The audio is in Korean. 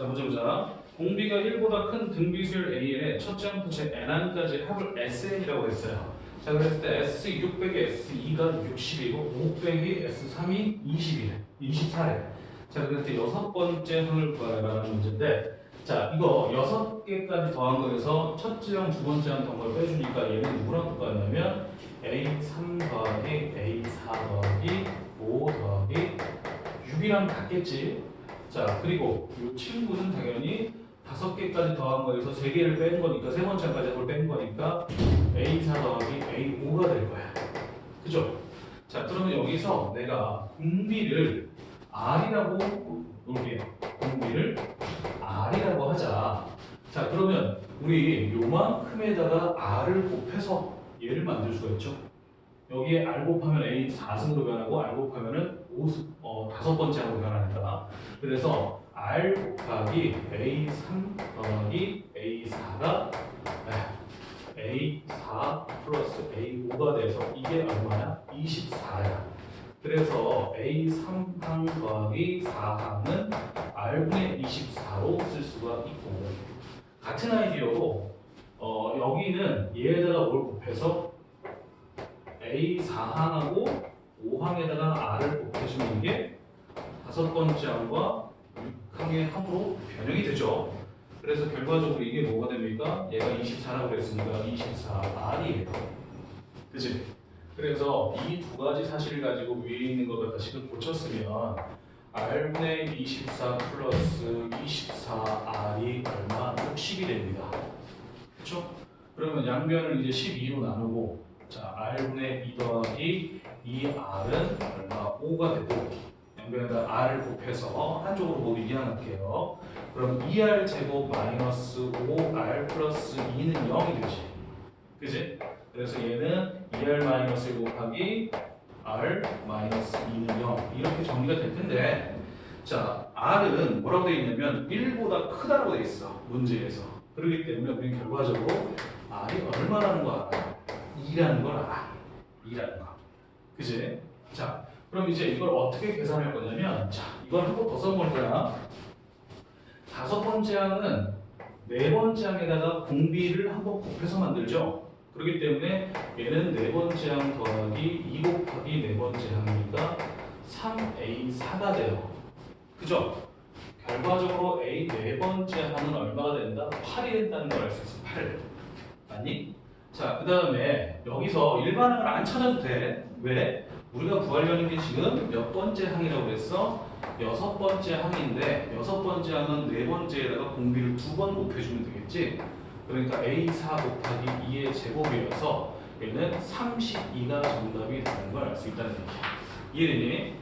자, 보자 보자. 공비가 1보다 큰 등비수열 AN의 첫째 함수체 N안까지 합을 SN이라고 했어요. 자, 그랬을 때 S6 빼기 S2가 60이고 5 빼기 S3이 20이래. 24래. 자, 그랬을 때 여섯 번째 항을 구하라는 문제인데 자, 이거 여섯 개까지 더한 거에서 첫째 항, 두 번째 항 더한 걸 빼주니까 얘는 누구랑 똑같냐면 A3 더하기 A4 더하기 5 더하기 6이랑 같겠지. 자, 그리고 이 친구는 당연히 다섯 개까지 더한 거에서 세 개를 뺀 거니까 세 번째 항까지 그걸 뺀 거니까 A4 더하기 A5가 될 거야. 그죠? 자, 그러면 여기서 내가 공비를 R이라고 놓을게요. 공비를 R이라고 하자. 자, 그러면 우리 요만큼에다가 R을 곱해서 얘를 만들 수가 있죠. 여기에 R 곱하면 A 4승으로 변하고 R 곱하면은 5, 어, 다섯 번째 하고 변하니까. 그래서 R 곱하기 A 3 더하기 A 4가 A 4 플러스 A 5가 돼서 이게 얼마야? 24야. 그래서 A 3항 더하기 4항은 R분의 24로 쓸 수가 있고 같은 아이디어로 어, 여기는 얘에다가 뭘 곱해서 A 4항하고 5항에다가 R을 곱해주면 이게 다섯 번째 항과 6항의 항으로 변형이 되죠. 그래서 결과적으로 이게 뭐가 됩니까? 얘가 24라고 그랬으니까 24R이 돼요. 그치? 그래서 이 두 가지 사실을 가지고 위에 있는 거 갖다식을 고쳤으면 R분의 24 플러스 24R이 얼마? 60이 됩니다. 그쵸? 그러면 양변을 이제 12로 나누고 자 R분의 2 더하기 2R은 얼마? 5가 되고 양변에다 R을 곱해서 한쪽으로 모두 이항할게요. 그럼 2R 제곱 마이너스 5R 플러스 2는 0이 되지. 그지? 그래서 얘는 2R 마이너스 1 곱하기 R 마이너스 2는 0 이렇게 정리가 될 텐데 자 R은 뭐라고 되어 있냐면 1보다 크다고 되어 있어 문제에서 그렇기 때문에 우리는 결과적으로 R이 얼마라는 거 알아? 2라는 걸 알아 2라는 거 그지? 자 그럼 이제 이걸 어떻게 계산할 거냐면 자 이걸 한번 더 써볼 거야 다섯 번째 항은 네 번째 항에다가 공비를 한번 곱해서 만들죠 그렇기 때문에 얘는 네 번째 항 더하기 2 곱하기 네 번째 항이니까 3A4가 돼요. 그죠? 결과적으로 A 네 번째 항은 얼마가 된다? 8이 된다는 걸 알 수 있어. 8. 맞니? 자, 그 다음에 여기서 일반 항을 안 찾아도 돼. 왜? 우리가 구하려는 게 지금 몇 번째 항이라고 그랬어? 여섯 번째 항인데 여섯 번째 항은 네 번째에다가 공비를 두 번 곱해주면 되겠지? 그러니까 A4 곱하기 2의 제곱이어서 얘는 32가 정답이 되는 걸 알 수 있다는 얘기야. 이해되니?